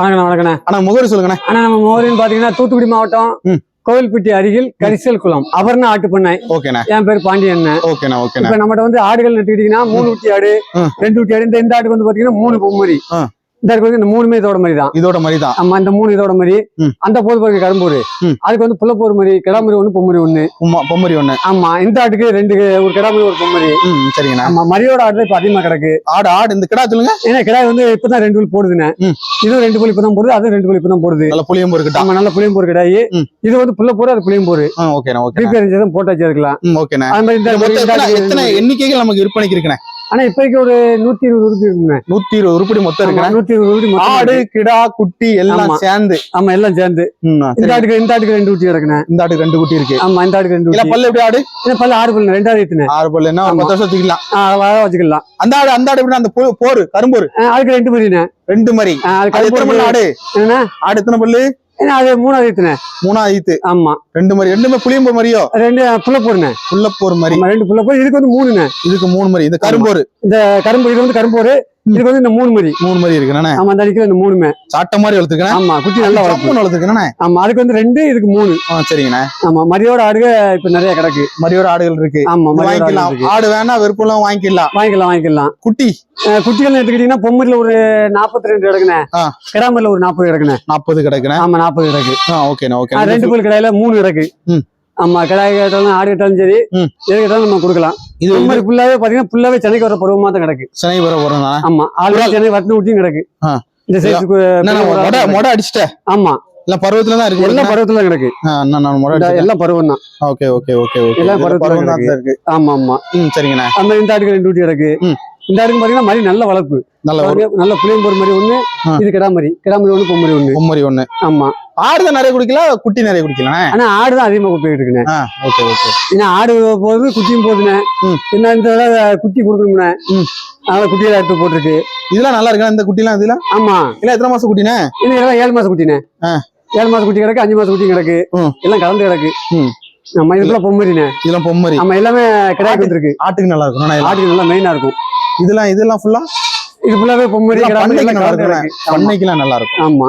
வணக்கண்ணா வணக்கண்ணா. ஆனா முகவரி சொல்லுங்கண்ணே. அண்ணா நம்ம மோரின்னு பாத்தீங்கன்னா தூத்துக்குடி மாவட்டம். கோவில்பட்டி அருகில் கரிசல் குளம். அபர்ணா ஆட்டு பண்ணை ஓகேண்ணே. என் பேர் பாண்டியன் ஓகேண்ணே ஓகேண்ணே. இப்ப நம்மகிட்ட வந்து ஆடுகள் நட்டுக்கிட்டீங்கன்னா மூணு குட்டி ஆடு. ரெண்டு குட்டி ஆடு. இந்த இந்த ஆட்டுக்கு வந்து பாத்தீங்கன்னா மூணு பொம்மரி. இந்த மூணுமே இதோட மாதிரி தான் இதோட மாதிரி தான் ஆமா இந்த மூணு இதோட மாதிரி. அந்த போது பாருங்க கரும்பூர். அதுக்கு வந்து புள்ளப்போர் மாதிரி கிடாமரி ஒண்ணு பொம்மரி ஒண்ணு. பொம்மரி ஒண்ணு. ஆமா இந்த ஆட்டுக்கு ரெண்டு ஒரு கிடாமரி ஒரு பொம்மரி. சரிங்கண்ணே. ஆமா மரியோட ஆடு இப்ப அதிகமா கிடக்கு. ஆடு ஆடு இந்த கிடா சொல்லுங்க. ஏன்னா கிடாய் வந்து இப்பதான் ரெண்டு புல் போடுதுண்ணே. இதுவும் ரெண்டு புல் இப்பதான் போடுது அதுவும் ரெண்டு புல் இப்பதான் போடுது. நல்ல புளியம்பு இருக்கட்டா. ஆமா நல்ல புளியம்போர் கிடாயி ம். இது வந்து புள்ள போரு அது ஓகேண்ணே ஓகேண்ணே. ப்ரீபேர் தான் போட்டாச்சு இருக்கலாம் ஓகேண்ணே. அது மாதிரி எண்ணிக்கைகள் நமக்கு விற்பனைக்கு இருக்குண்ணே? ஆனா இப்போதைக்கு ஒரு நூத்தி இருபது உறுப்பு இருக்குங்க நூத்தி இருபது உருப்படி மொத்தம் ஆமா, இருக்குண்ணே நூத்தி இருபது மொத்தம் ஆடு இருக்கு. கிடா குட்டி எல்லாம். சேர்ந்து. ஆமா எல்லாம் சேர்ந்து. இந்த. ஆட்டுக்கு இந்த ஆட்டுக்கு ரெண்டு ஊட்டி கிடக்குண்ணே இந்த ஆட்டுக்கு ரெண்டு குட்டி இருக்கு. ஆமா இந்த ஆட்டுக்கு ரெண்டு இல்ல பல்லு எப்படி ஆடு? இந்த பல்ல ஆறு பல்லு ரெண்டாவது எத்துனே ஆறு பல்லு என்ன. பத்து வருஷம் அழகா வச்சுக்கலாம். அந்த ஆடு அந்த ஆடு எப்படி அந்த போரு கரும்போரு. அதுக்கு ரெண்டு மதினே ரெண்டு அது அது எத்தனை பல்லு ஆடு? ஆடு எத்தனை பல்லு? அது மூணாவது எத்துனே மூணாவது ஈத்து ஆமா. ரெண்டு மாதிரி ரெண்டுமே புளியம்பு மாதிரியோ ரெண்டு புள்ள போடுனே. உள்ள போர் மாதிரி ரெண்டு புள்ள போய் இதுக்கு வந்து மூணுண்ணே இதுக்கு மூணு மாதிரி இந்த கரும்போரு. இந்த கரும்பு இது வந்து கரும்போரு. இதுக்கு வந்து இந்த மூணு மதி மூணு மாதிரி இருக்குண்ணே ஆமா அந்த அடிக்கிற இந்த மூணுமே சாட்ட மாதிரி வளர்த்துக்கண்ணே ஆமா குட்டி நல்லா வளர்ப்பு சப்புன்னு வளர்த்துக்கண்ணே ஆமா அதுக்கு வந்து ரெண்டு இதுக்கு மூணு. ஆ சரிங்கண்ணே. ஆமா மரியோட ஆடுக இப்ப நிறைய கிடக்கு. மரியோட ஆடுகள் இருக்கு. ஆமா வாங்கிக்கலாம். ஆடு வேணா விருப்பம் வாங்கிக்கலாம். வாங்கிக்கலாம் வாங்கிக்கலாம். குட்டி. குட்டிகள் எடுத்துக்கிட்டீங்கன்னா பொம்மரில ஒரு நாற்பத்தி ரெண்டு கிடக்குனே ஆ. கிடாமரில ஒரு நாற்பது கிடக்குனே நாற்பது கிடக்குண்ணே? ஆமா நாற்பது கிடக்கு. ஓகேண்ணே ஓகே ரெண்டு புல் கடையில மூணு கிடக்கு. ஆமா கிடாய் கேட்டாலும் ஆடு கேட்டாலும் சரி. எது கேட்டாலும் நம்ம கொடுக்கலாம். இது பொம்மரி ஃபுல்லாவே பாத்தீங்கன்னா ஃபுல்லாவே சென்னைக்கு வர பருவமா தான் கிடக்கு. சனை வர தானே ஆமா ஆல்ரெடி சென்னை வட்டின ஊட்டியும் கிடக்கு. இந்த சைஸுக்கு மொட அடிச்சிட்டேன் ஆமா. இல்ல பருவத்துல தான் இருக்கு பருவத்துல கிடக்கு. எல்லாம் பருவம் தான் ஓகே ஓகே ஓகே ஓகே. பருவத்துல பருவம் தான் இருக்கு. ஆமா ஆமா. ம் சரிங்கண்ணே. அந்த இந்த ஆட்டுக்கு ரெண்டு ஊட்டி கிடக்கு. இந்த ஆட்டுக்கு பாத்தீங்கன்னா மரி நல்ல வளர்ப்பு. நல்ல நல்ல புளியம்போர் மாதிரி ஒண்ணு. இது கிடாமரி. கிடாமரி ஒண்ணு பொம்மரி ஒண்ணு. பொம்மரி ஒண்ணு. ஆமா. ஆடு தான் நிறைய குடிக்கலாம் குட்டி நிறைய குடிக்கலாம் ஆனா ஆடு தான் அதிகமா போயிட்டு இருக்குண்ணே ஆ ஓகே ஓகே. ஏன்னா ஆடு போகுது குட்டியும் ம். என்ன இந்த குட்டி கொடுக்கணும்ண்ணே. ம். அதனால குட்டியை எடுத்து போட்டிருக்கு. இதெல்லாம் நல்லா இருக்கா இந்த குட்டிலாம் இதெல்லாம்? ஆமா. இல்ல எத்தனை மாசம் குட்டினே இன்னும் இதெல்லாம் ஏழு மாசம் குட்டிண்ணே. ஆ. ஏழு மாசம் குட்டி கிடக்கு அஞ்சு மாசம் குட்டி கிடக்கு. எல்லாம் கலந்து கிடக்கு. நம்ம இதுக்குள்ள பொம்மரிண்ணே. இதெல்லாம் பொம்மரி. நம்ம எல்லாமே கிடாக்கு வந்துருக்கு. ஆட்டுக்கு நல்லா இருக்கும் இதெல்லாம் ஆட்டுக்கு நல்லா மெயினா இருக்கும். இதெல்லாம் இதெல்லாம் ஃபுல்லா இது ஃபுல்லாவே பொம்மரி பண்ணைக்கு எல்லாம் நல்லா இருக்கும். பண்ணைக்கெல்லாம் நல்லா இருக்கும். ஆமா.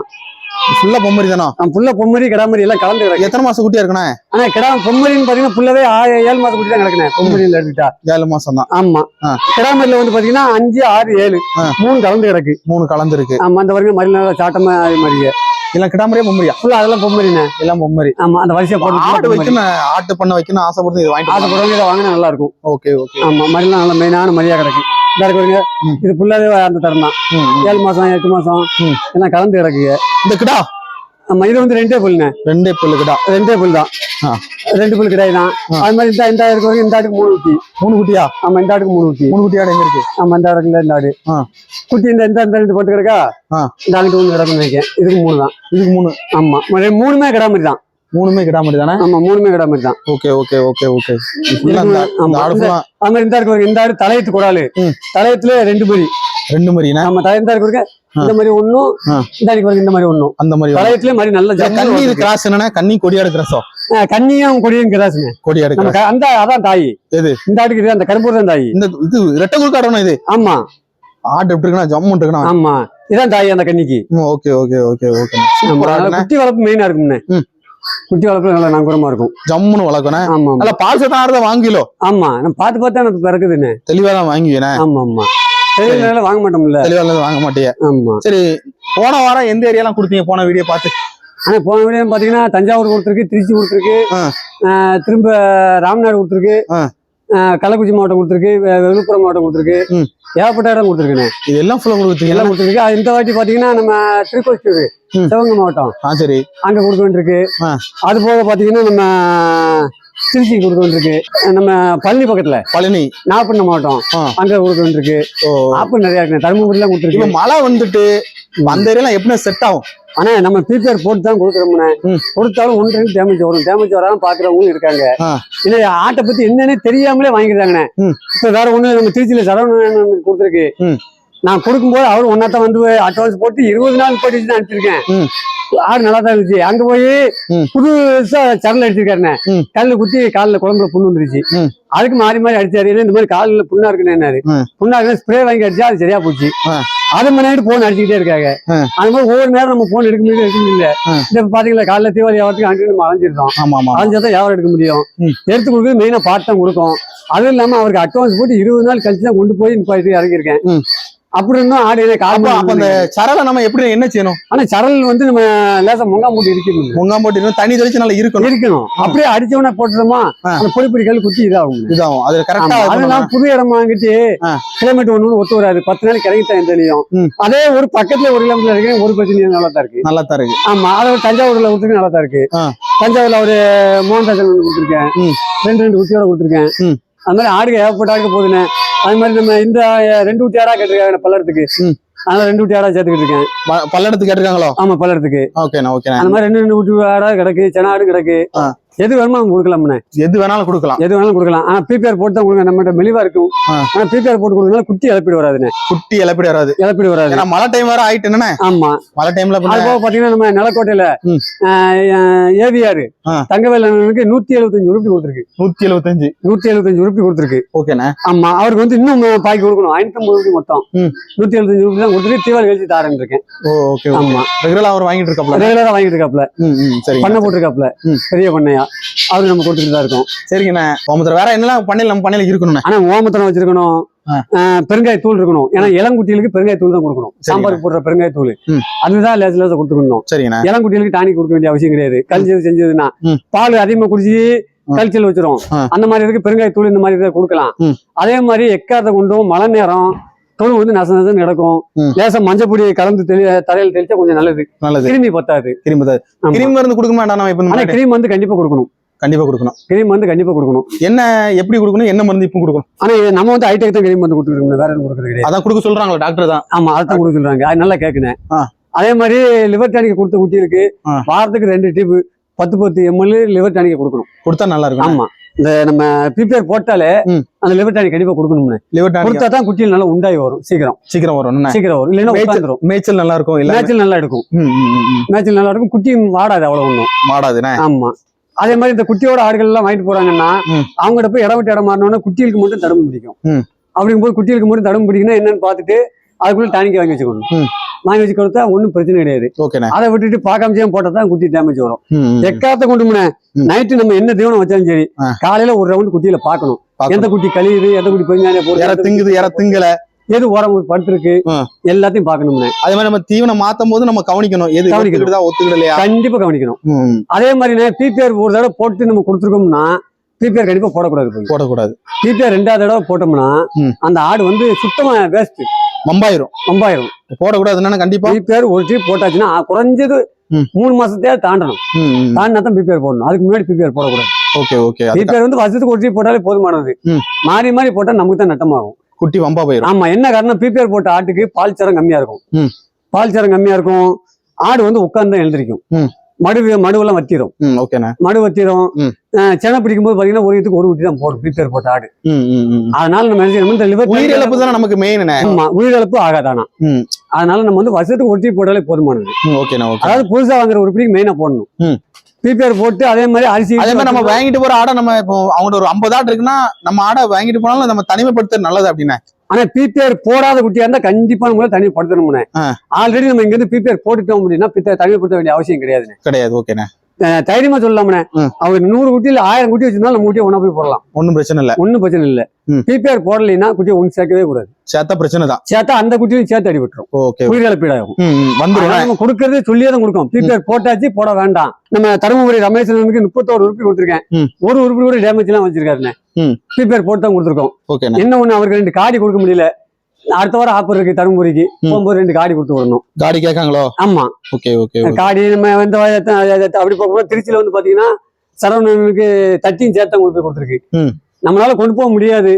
ஃபுல்லா பொம்மரி தானோ? ஃபுல்லா பொம்மரி கிடாமரி எல்லாம் கலந்து கிடக்கு. எத்தனை மாசம் குட்டியா இருக்குண்ணே ஆனா கிடா பொம்மரின்னு பாத்தீங்கன்னா ஃபுல்லாவே ஏழு மாசம் குட்டி தான் பொம்மரியில் எடுத்துட்டா ஏழு மாசம் தான் ஆமா. கிடாமரியில் வந்து பாத்தீங்கன்னா அஞ்சு ஆறு ஏழு. மூணு கலந்து கிடக்கு. மூணு கலந்து இருக்கு ஆமா அந்த வரைக்கும் மரி நல்லா சாட்டமா அது மாதிரியே. எல்லாம் கிடாமரியா பொம்மரியா? ஃபுல்லா அதெல்லாம் பொம்மரிண்ணே. எல்லாம் பொம்மரி. ஆமா அந்த வரிசையா போட்டு ஆடு வைக்கணும் ஆட்டு பண்ண வைக்கணும் ஆசைப்படுறது இது வாங்கிட்டு வாங்கினா நல்லா இருக்கும். Okay okay. ஆமா மரிலாம் நல்ல மெயினான மரியா கிடக்கு. இந்த இருக்கு பாருங்க ம். இது ஃபுல்லாவே அந்த தரம் தான். ஏழு மாசம் எட்டு மாசம். எல்லாம் கலந்து கிடக்குங்க. இந்த கிடா? ஆமா இது வந்து ரெண்டே புல்லுண்ணே ரெண்டே புல்லு கிடா. ரெண்டே புல் தான். ரெண்டு புல் கிடையாது தான். அது மாதிரி இந்த இந்த இருக்கு இந்த ஆட்டுக்கு மூணு ஊட்டி மூணு குட்டியா? ஆமா இந்த ஆட்டுக்கு மூணு ஊட்டி மூணு குட்டி ஆடு எங்க இருக்கு? ஆமா இந்த ஆடுக்குல இந்த ஆடு. குட்டி இந்த இந்த இந்த ரெண்டு போட்டு கிடக்கா. இந்த ஆளுக்கு ஒன்று கிடக்குன்னு நினைக்கிறேன். இதுக்கு மூணு தான். இதுக்கு மூணு. ஆமா மூணுமே கிடா மாதிரி தான். மூணுமே கிடாமரி தானே? ஆமா மூணுமே கிடா மாதிரி தான். Okay okay okay okay. ஆமா, ஆடு இந்த- மாதிரி இந்த ஆடுக்கு ஆடு தலையத்து கொடாலு. தலையத்துல ரெண்டு மரி ரெண்டு மரினா ஆமா தலையத்தா இருக்கு இந்த மாதிரி ஒண்ணும். இந்த ஆடிக்கு இந்த மாதிரி ஒண்ணும். அந்த மாதிரி. தலையத்துல மாதிரி நல்ல இது வளர்த்திருக்கு. கிராஸ் என்னன்னா கன்னி கொடியாடு கிராஸோ? ஆ, கன்னியும் கொடியும் கிராசுங்க கொடியாடு அந்த அதான் தாய். எது? இந்த ஆட்டுக்கு இது அந்த கரும்பூர் தான் தாய். இந்த இது ரெட்டை குறுக்காடணும் இது? ஆமா. ஆடு எப்படி இருக்குன்னா ஜம்மு இருக்குன்னா? ஆமா. இதான் தாய் அந்த கன்னிக்கு ஓகே ஓகே ஓகே ஓகே. குட்டி வளர்ப்பு மெயினா இருக்கும்ண்ணே ம். குட்டி வளர்ப்பு நல்லா நங்குரமா இருக்கும். ஜம்முன்னு வளர்க்கணும். ஆமா. நல்லா பால் சத்தம் ஆடுறத வாங்கிலோ? ஆமா நம்ம பார்த்து பார்த்து எனக்கு பிறக்குதுண்ணே தெளிவா தான் வாங்குவேனே? ஆமா ஆமா. தெரியல வாங்க மாட்டோம்ல. தெளிவா வாங்க மாட்டியே. ஆமா. சரி போன வாரம் எந்த ஏரியாலாம் கொடுத்தீங்க? போன வீடியோ பார்த்து. ஆனா போன வீடியோ பாத்தீங்கன்னா தஞ்சாவூர் கொடுத்துருக்கு திருச்சி கொடுத்துருக்கு திரும்ப ராமநாடு கொடுத்துருக்கு கள்ளக்குறிச்சி மாவட்டம் கொடுத்துருக்கு விழுப்புரம் மாவட்டம் கொடுத்துருக்கு. ஏகப்பட்ட இடம் கொடுத்துருக்குண்ணே. இது எல்லாம் ஃபுல்லா கொடுத்தீங்க எல்லாம் கொடுத்துருக்கு. இந்த வாட்டி பாத்தீங்கன்னா நம்ம திருக்கோஷ்டூர் ம். சிவகங்கை மாவட்டம். சரி. அங்க கொடுக்க வேண்டியிருக்கு. அது போக பாத்தீங்கன்னா நம்ம திருச்சி கொடுக்க வேண்டியிருக்கு நம்ம பழனி பக்கத்துல. பழனி. நாகப்பட்டினம் மாவட்டம். அங்க கொடுக்க வேண்டியிருக்கு ஓ. ஆப்பு நிறைய இருக்கு. தருமபுரிலாம் இப்ப கொடுத்துருக்கு மழை வந்துட்டு அந்த ஏரியாலாம் எப்படி செட் ஆகும்? ஆனா நம்ம பிபிஆர் போட்டு தான் கொடுக்குறோம்னே. கொடுத்தாலும் ஒன்று டேமேஜ் வரும். டேமேஜ் வராம பாக்குறவங்களும் இருக்காங்க. ஏன்னா ஆட்டை பத்தி என்னன்னே தெரியாமலே வாங்கிடுறாங்கண்ணே. இப்ப வேற ஒண்ணு நம்ம திருச்சியில சரவணன் கொடுத்துருக்கு. நான் கொடுக்கும்போது அவர் ஒன்னா தான் வந்து அட்வான்ஸ் போட்டு இருபது நாள் போட்டு அனுப்பிச்சிருக்கேன். ஆடு நல்லா தான் இருந்துச்சு அங்க போய். புதுசா சரல் அடிச்சிருக்காருண்ணே ம். கல்லு குத்தி காலில் குழம்புல புண்ணு வந்துருச்சு. அதுக்கு மாறி மாறி அடிச்சாரு இந்த மாதிரி காலில் புண்ணா இருக்குன்னு. புண்ணா இருக்கு ஸ்ப்ரே வாங்கி அடிச்சா அது சரியா போச்சு. அது மணி போன் அடிச்சுக்கிட்டே இருக்காங்க. அந்த மாதிரி ஒவ்வொரு நேரம் நம்ம போன் எடுக்க முடியாது எடுக்க முடியல. இந்த பாத்தீங்களா காலைல தீபாவளி ஆகிறதுக்கு அங்கே நம்ம அலைஞ்சிருந்தோம் அலைஞ்சா தான் வியாபாரம் எடுக்க முடியும். எடுத்து கொடுக்குறது மெயினா பார்த்து தான் கொடுக்கும் அதுவும் இல்லாம அவருக்கு அட்வான்ஸ் போட்டு இருபது நாள் கழிச்சு தான் கொண்டு போய் இறங்கியிருக்கேன் ம். அப்படி இருந்தும் ஆடு எனக்கு அப்ப அந்த சரலை நம்ம எப்படி என்ன செய்யணும்? ஆனா சரல் வந்து நம்ம லேசா முங்கா மூட்டி இருக்கணும் முங்காம் போட்டு இருக்கணும், தண்ணி தெளிச்சு நல்லா இருக்கணும். இருக்கணும். அப்படியே அடிச்சவன போட்டுறோமா ஆ. அந்த பொடி பொடி கல் குத்தி இதாகும். இதாகும். அது கரெக்டா. அதெல்லாம் புது இடமா வாங்கிட்டு. கிலோமீட்டர் ஒண்ணு ஒத்து வராது. பத்து நாளைக்கு கிடைக்கிட்டா எந்த தெரியும். அதே ஒரு பக்கத்துல ஒரு கிலோமீட்டர் இருக்கு ஒரு பிரச்சனையும் நல்லா தான் இருக்கு. நல்லா தான் இருக்கு. ஆமா. அதை தஞ்சாவூர்ல கொடுத்துருக்கு நல்லா தான் இருக்கு. தஞ்சாவூர்ல ஒரு மோகன்தாசன் ஒன்று கொடுத்துருக்கேன். ரெண்டு ரெண்டு குட்டியோட கொடுத்துருக்கேன். அது மாதிரி ஆடுக ஏகப்பட்ட ஆடுக போகுதுண்ணே அது மாதிரி நம்ம இந்த ரெண்டு குட்டி ஆடா கேட்டிருக்காங்க பல்லடத்துக்கு. அதனால ரெண்டு குட்டி ஆடா சேர்த்துக்கிட்டு இருக்கேன். பல்லடத்துக்கு கேட்டிருக்காங்களோ? ஆமா பல்லடத்துக்கு. ஓகேண்ணா ஓகேண்ணா. அந்த மாதிரி ரெண்டு ரெண்டு குட்டி ஆடா கிடக்கு சென ஆடு கிடக்கு. எது வேணுமோ கொடுக்கலாம்ண்ணே எது வேணாலும் கொடுக்கலாம். எது வேணாலும் கொடுக்கலாம். ஆனா பிபிஆர் போட்டு தான் கொடுங்க. நம்மகிட்ட மெலிவா இருக்கும். ஆனா பிபிஆர் போட்டு கொடுக்கறதுனால குட்டி இழப்பீடு வராதுண்ணே. குட்டி இழப்பீடு வராது. இழப்பீடு வராது. ஏன்னா மழை டைம் வேற ஆயிட்டு என்னண்ணே? ஆமா. மழை டைம்ல அது போக பாத்தீங்கன்னா நம்ம நிலக்கோட்டையில. ஏவிஆர். தங்கவேலனுக்கு நூத்தி எழுபத்தஞ்சு உருப்பி கொடுத்துருக்கு. நூத்தி எழுபத்தஞ்சு நூத்தி எழுபத்தஞ்சு உருப்பி கொடுத்துருக்கு. ஓகேண்ணே. ஆமா. அவருக்கு வந்து இன்னும் பாக்கி கொடுக்கணும். ஐநூத்தம்பது ரூபாய் மொத்தம். நூத்தி எழுபத்தஞ்சு ரூபாய் தான் கொடுத்துட்டு தீபாவளி கழிச்சு தாரேன் இருக்கேன். ஓகே ஆமா. ரெகுலரா அவர் வாங்கிட்டு இருக்காப்ல ரெகுலரா வாங்கிட்டு இருக்காப்ல பண்ண போட்டிருக்காப்ல. பெரிய பண்ணையா? அவருக்கு நம்ம கொடுத்துட்டு தான் இருக்கோம். சரிங்கண்ணே. ஓமத்துல வேற என்னெல்லாம் பண்ணையில் நம்ம பண்ணையில இருக்கணும்ண்ணே? ஆனா ஓமத்தனம் வச்சிருக்கணும். பெருங்காய தூள் இருக்கணும். ஏன்னா இளங்குட்டிகளுக்கு பெருங்காய தூள் தான் கொடுக்கணும். சாம்பாருக்கு போடுற பெருங்காய தூள். அதுதான் லேச லேச கொடுத்துக்கணும். சரிங்கண்ணே. இளங்குட்டிகளுக்கு டானிக் கொடுக்க வேண்டிய அவசியம் கிடையாது. கல்ச்சல் செஞ்சதுன்னா. பால் அதிகமா குடிச்சு ம். கல்ச்சல் வச்சிரும். அந்த மாதிரி இருக்கு பெருங்காய தூள் இந்த மாதிரி கொடுக்கலாம். அதே மாதிரி எக்காத கொண்டும் மழை நேரம் தொழு வந்து நச நசன்னு கிடக்கும். ம். லேசா மஞ்சப்பொடி கலந்து தெளி தரையில் தெளிச்சா கொஞ்சம் நல்லது. நல்லது. கிருமி பத்தாது. கிருமி ஆமா. கிருமி மருந்து கொடுக்க மாட்டா நம்ம இப்ப கிரீம் வந்து கண்டிப்பா கொடுக்கணும். கண்டிப்பா கொடுக்கணும். கிரீம் வந்து கண்டிப்பா கொடுக்கணும். என்ன எப்படி கொடுக்கணும் என்ன மருந்து இப்போ கொடுக்கணும்? ஆனா நம்ம வந்து ஹைடெக் தான் கிரீம் வந்து கொடுத்துருக்கோம் வேற எதுவும் கொடுக்கறது கிடையாது. அதான் கொடுக்க சொல்றாங்களா டாக்டர் தான். ஆமா அதான் கொடுக்க சொல்றாங்க அது நல்லா கேட்குனேன் ஆ. அதே மாதிரி லிவர் டானிக் கொடுத்த குட்டிகளுக்கு ஆ. வாரத்துக்கு ரெண்டு டியூப் பத்து பத்து எம்எல் லிவர் டானிக் கொடுக்கணும். கொடுத்தா நல்லா இருக்கும். ஆமா. இந்த நம்ம பிபிஆர் போட்டாலே. அந்த லிவர் டானிக் கண்டிப்பா கொடுக்கணும்னு. லிவர் டானிக் கொடுத்தா தான் குட்டியில் நல்லா உண்டாய் வரும் சீக்கிரம். சீக்கிரம் வரும் சீக்கிரம் வரும். இல்லைன்னா உட்காந்துரும். மேய்ச்சல் நல்லா இருக்கும் இல்ல மேய்ச்சல் நல்லா எடுக்கும் மேய்ச்சல் நல்லா இருக்கும் குட்டியும் வாடாது அவ்வளவு ஒண்ணும். மாடாதுண்ணே ஆமா. அதே மாதிரி இந்த குட்டியோட ஆடுகள் எல்லாம் வாங்கிட்டு போறாங்கன்னா ம். அவங்ககிட்ட போய் இடம் விட்டு இடம் மாறினோன்னா குட்டிகளுக்கு மட்டும் தடுப்பு பிடிக்கும். அப்படிங்கும்போது குட்டிகளுக்கு மட்டும் தடுப்பு பிடிக்கணும் என்னன்னு பார்த்துட்டு அதுக்குள்ள டானிக் வாங்கி வச்சுக்கணும். வாங்கி வச்சு கொடுத்தா ஒன்றும் பிரச்சனை கிடையாது அதை விட்டுட்டு பார்க்காம போட்டா தான் குட்டி டேமேஜ் வரும். எக்காத்த கொண்டு. நைட்டு நம்ம என்ன தீவனம் வச்சாலும் சரி. காலையில ஒரு ரவுண்ட் குட்டியில பார்க்கணும். எந்த குட்டி கழியுது எந்த குட்டி போடுது திங்குது இற திங்கல எது உரம் படுத்திருக்கு. எல்லாத்தையும் பார்க்கணும்னு அதே மாதிரி நம்ம தீவனம் மாத்தும் போது நம்ம கவனிக்கணும் எது. ஒத்துக்கிடுதா ஒத்துக்கிடலையா கண்டிப்பா கவனிக்கணும் அதே மாதிரி பிபிஆர் ஒரு தடவை போட்டு நம்ம கொடுத்துருக்கோம்னா பிபிஆர் கண்டிப்பா போடக்கூடாது போடக்கூடாது பிபிஆர் ரெண்டாவது தடவை போட்டோம்னா. அந்த ஆடு வந்து சுத்தமா வேஸ்ட் மம்பாயிரும் ரொம்பாயிரும் போடக்கூடாது என்னன்னா கண்டிப்பா பிபிஆர் ஒரு டீப் போட்டாச்சுன்னா குறைஞ்சது. மூணு மாசத்தையாவது தாண்டணும். தாண்டினா தான் பிபிஆர் போடணும். அதுக்கு முன்னாடி பிபிஆர் போடக்கூடாது. Okay okay. பிபிஆர் வந்து வருஷத்துக்கு ஒரு டீப் போட்டாலே போதுமானது. மாறி மாறி போட்டா நமக்கு தான் நட்டமாகும். குட்டி வம்பா போயிரும். ஆமா என்ன காரணம் பிபிஆர் போட்ட ஆட்டுக்கு பால் சரம் கம்மியா இருக்கும். பால் சரம் கம்மியா இருக்கும். ஆடு வந்து உட்கார்ந்து எழுந்திருக்கும். மடு மடுவெல்லாம் வத்திரும். மடு வத்திரும். செனை பிடிக்கும் போது பாத்தீங்கன்னா ஒரு இதுக்கு ஒரு குட்டி தான் போடும் போட்ட ஆடு. ம். அதனால நம்ம என்ன இந்த உயிரிழப்பு தானே நமக்கு மெயின்ண்ணே ஆமா உயிரிழப்பு ஆகாதானா. அதனால நம்ம வந்து வருஷத்துக்கு ஒரு டீ போட்டாலே போதுமானது. அதாவது புதுசா வாங்குற உருப்படிக்கு மெயினா போடணும். பிபிஆர் போட்டு அதே மாதிரி அரிசி அதே மாதிரி நம்ம வாங்கிட்டு போற ஆடை நம்ம இப்போ அவங்க ஒரு ஐம்பது ஆடு இருக்குன்னா நம்ம ஆடை வாங்கிட்டு போனாலும் நம்ம தனிமைப்படுத்துறது நல்லது அப்படின்னா? ஆனா பிபிஆர் போடாத குட்டியா இருந்தா கண்டிப்பா நம்ம தனிப்படுத்தணும்னு ஆ. ஆல்ரெடி நம்ம இங்க இருந்து பிபிஆர் போட்டுட்டோம் அப்படின்னா பித்த தனிமைப்படுத்த வேண்டிய அவசியம் கிடையாது கிடையாது ஓகேண்ணே தைரியமா சொல்லலாம்ண்ணே ம். அவர் நூறு குட்டியில ஆயிரம் குட்டி வச்சிருந்தாலும் நம்ம குட்டியை ஒண்ணா போய் போடலாம். ஒன்றும் பிரச்சனை இல்லை. ஒண்ணும் பிரச்சனை இல்ல. பிபிஆர் போடலைன்னா குட்டியை ஒன்று சேர்க்கவே கூடாது. சேர்த்தா பிரச்சனை தான். சேர்த்தா அந்த குட்டியும் சேர்த்து அடிபட்டுரும் ஓகே. உயிரிழப்பீடாகும் ம் ம், வந்துரும். அதனால நம்ம கொடுக்கறது சொல்லியே தான் கொடுக்கும் பிபிஆர் போட்டாச்சு போட வேண்டாம். நம்ம தருமபுரி ரமேசனுக்கு முப்பத்தோரு உறுப்பி கொடுத்துருக்கேன். ஒரு உறுப்பி கூட டேமேஜ் எல்லாம் வச்சிருக்காருண்ணே. ம். பிபிஆர் போட்டு தான் கொடுத்துருக்கோம். என்ன ஒண்ணு அவருக்கு ரெண்டு காடி கொடுக்க முடியல. அடுத்த வாரம் ஆஃபர் இருக்கு தருமபுரிக்கு. போகும்போது ரெண்டு காடி கொடுத்து விடணும் காடி கேட்காங்களோ ஆமா ஓகே ஓகே. காடி நம்ம வந்து அப்படி போகும்போது திருச்சியில வந்து பாத்தீங்கன்னா சரவணனுக்கு தட்டியும் சேர்த்து கொண்டு போய் கொடுத்துருக்கு. நம்மளால கொண்டு போக முடியாது.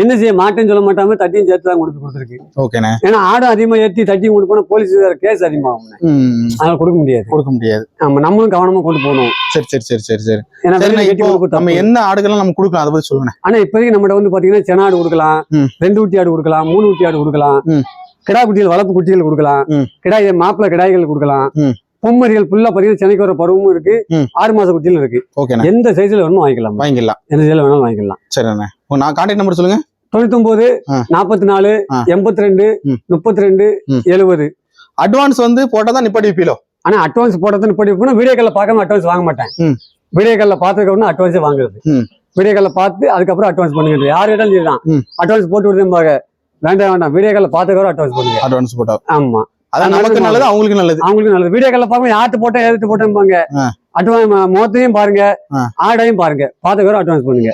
என்ன செய்ய மாட்டேன்னு சொல்ல மாட்டாம தட்டியும் சேர்த்து தான் போய் கொடுத்துருக்கு ஓகேண்ணே ஏன்னா ஆடும் அதிகமா ஏத்தி தட்டியும் கொண்டு போனா போலீஸ் கேஸ் அதிகமாகும். அதனால கொடுக்க முடியாது கொடுக்க முடியாது ஆமா நம்மளும் கவனமா கொண்டு போகணும் சரி சரி சரி சரி சரி ஏன்னா நம்ம. என்ன ஆடுகள்லாம் நம்ம கொடுக்கலாம் அதை பத்தி சொல்லுங்க ஆனா இப்போதைக்கு நம்மகிட்ட வந்து பாத்தீங்கன்னா செனாடு கொடுக்கலாம் ம். ரெண்டு குட்டி ஆடு கொடுக்கலாம் மூணு குட்டி ஆடு கொடுக்கலாம். கிடா குட்டிகள் வளர்ப்பு குட்டிகள் கொடுக்கலாம். கிடாய் மாப்பிள்ளை கிடாய்கள் கொடுக்கலாம். பொம்மரிகள் ஃபுல்லா பாத்தீங்கன்னா சென்னைக்கு வர பருவமும் இருக்கு. ஆறு மாச குட்டியிலும் இருக்கு. எந்த சைஸ்ல வேணுமோ வாங்கிக்கலாம் வாங்கிடலாம். எந்த சைஸ்ல வேணாலும் வாங்கிக்கலாம். சரிண்ணே. உங்க நான் கான்டாக்ட் நம்பர் சொல்லுங்க. தொண்ணூத்தொன்பது ஆ. நாற்பத்தி நாலு. எண்பத்தி ரெண்டு. முப்பத்தி ரெண்டு. எழுபது அட்வான்ஸ் வந்து போட்டா தான் நிப்பாட்டி வைப்பீலோ? ஆனா அட்வான்ஸ் போடுறதுன்னு படி போனா வீடியோ கால்ல பார்க்காம அட்வான்ஸ் வாங்க மாட்டேன். வீடியோ கால்ல பார்த்ததுக்கு அப்புறம் அட்வான்ஸே வாங்குறது. வீடியோ கால்ல பார்த்து அதுக்கப்புறம் அட்வான்ஸ் பண்ணுங்க. யார் கேட்டாலும் சரிதான். அட்வான்ஸ் போட்டு விடுறேன் வேண்டாம் வேண்டாம். வீடியோ கால்ல பார்த்ததுக்கு அட்வான்ஸ் பண்ணுங்க. அட்வான்ஸ் போட்டா. ஆமா. அதான் நமக்கு நல்லது அவங்களுக்கு நல்லது. அவங்களுக்கு நல்லது. வீடியோ கால்ல பார்க்க யார்கிட்ட போட்டேன் எதிர்த்து போட்டேன்பாங்க. அட்வான்ஸ் முகத்தையும் பாருங்க. ஆடையும் பாருங்க. பார்த்துக்கோ அட்வான்ஸ் பண்ணுங்க.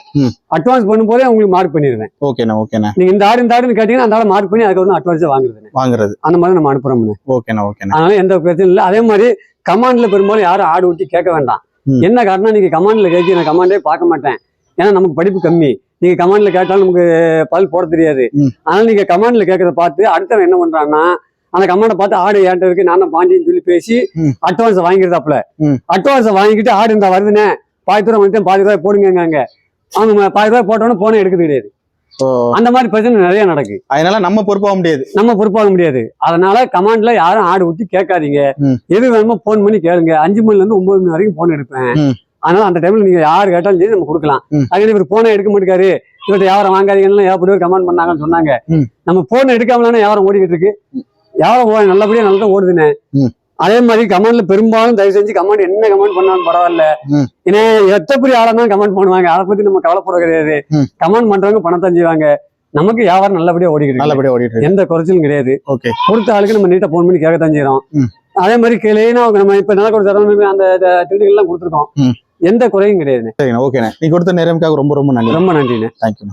அட்வான்ஸ் பண்ணும்போதே உங்களுக்கு மார்க் பண்ணிடுவேன் ஓகேண்ணே ஓகேண்ணே. நீங்க இந்த ஆடு இந்த ஆடுன்னு கேட்டீங்கன்னா அந்த ஆடை மார்க் பண்ணி அதுக்கப்புறம் அட்வான்ஸே வாங்குறது வாங்குறது. அந்த மாதிரி நம்ம அனுப்புறோம் ஓகேண்ணே ஓகேண்ணே. அதனால எந்த பிரச்சனையும் இல்லை. அதே மாதிரி கமாண்ட்ல பெரும்பாலும் யாரும் ஆடு ஊட்டி கேட்க வேண்டாம். என்ன காரணம் நீங்க கமாண்ட்ல கேட்க நான் கமாண்டே பார்க்க மாட்டேன். ஏன்னா நமக்கு படிப்பு கம்மி. நீங்க கமாண்ட்ல கேட்டாலும் நமக்கு பல் போட தெரியாது. அதனால நீங்க கமாண்ட்ல கேட்கறத பார்த்து அடுத்தவன் என்ன பண்றான்னா அந்த கமாண்டை பார்த்து ஆடு ஏன்ட்ட இருக்கு? நான் தான் பாண்டின்னு சொல்லி பேசி. அட்வான்ஸ் வாங்கிருந்தாப்புல. அட்வான்ஸ் வாங்கிட்டு ஆடு இந்த வருதுனே? பாதி தூரம் வந்துட்டேன் பாதி ரூபாய் போடுங்க அவங்க பாதி ரூபாய் போட்டோன்னு போனே எடுக்கிறது கிடையாது. அந்த மாதிரி பிரச்சனை நிறைய நடக்கு. அதனால நம்ம பொறுப்பாக முடியாது. நம்ம பொறுப்பாக முடியாது. அதனால கமாண்ட்ல யாரும் ஆடு ஊட்டி கேட்காதீங்க. எது வேணுமோ ஃபோன் பண்ணி கேளுங்க. அஞ்சு மணில இருந்து ஒன்பது மணி வரைக்கும் போன் எடுப்பேன். அதனால அந்த டைம்ல நீங்க யார் கேட்டாலும் சரி நம்ம கொடுக்கலாம். அதுக்கு இவர் போனை எடுக்க மாட்டேக்காரு இவர்கிட்ட யாரும் வாங்காதீங்கன்னு ஏற்பட்டு கமெண்ட் பண்ணாங்கன்னு சொன்னாங்க. நம்ம போன் எடுக்காமலானே யாரும் ஓடிக்கிட்டு இருக்கு. ஓ- நல்லபடியா நல்லா ஓடுதுனே ம். அதே மாதிரி கமெண்ட்ல பெரும்பாலும் தயவு செஞ்சு கமெண்ட் என்ன கமெண்ட் பண்ணாலும் பரவாயில்ல. ஏன்னா எத்த பெரிய கமெண்ட் பண்ணுவாங்க. அதை பத்தி நம்ம கவலைப்பட கிடையாது. கமெண்ட் பண்றவங்க பணத்தான் செய்வாங்க. நமக்கு வியாபாரம் நல்லபடியா ஓடிக்கிட்டு. நல்லபடியா ஓடிட்டு எந்த குறைச்சலும் கிடையாது. ஓகே. கொடுத்த ஆளுக்கு நம்ம நீட்டா ஃபோன் பண்ணி கேட்கத்தான் செய்யறோம். அதே மாதிரி கிளைனா நம்ம இப்ப நல்ல தரம் அந்த திருடுகள் எல்லாம் கொடுத்துருக்கோம். எந்த குறையும் கிடையாது ஓகேண்ணே. நீ கொடுத்த நேரமுக்காக ரொம்ப ரொம்ப நன்றி. ரொம்ப நன்றிண்ணே. தேங்க்யூண்ணே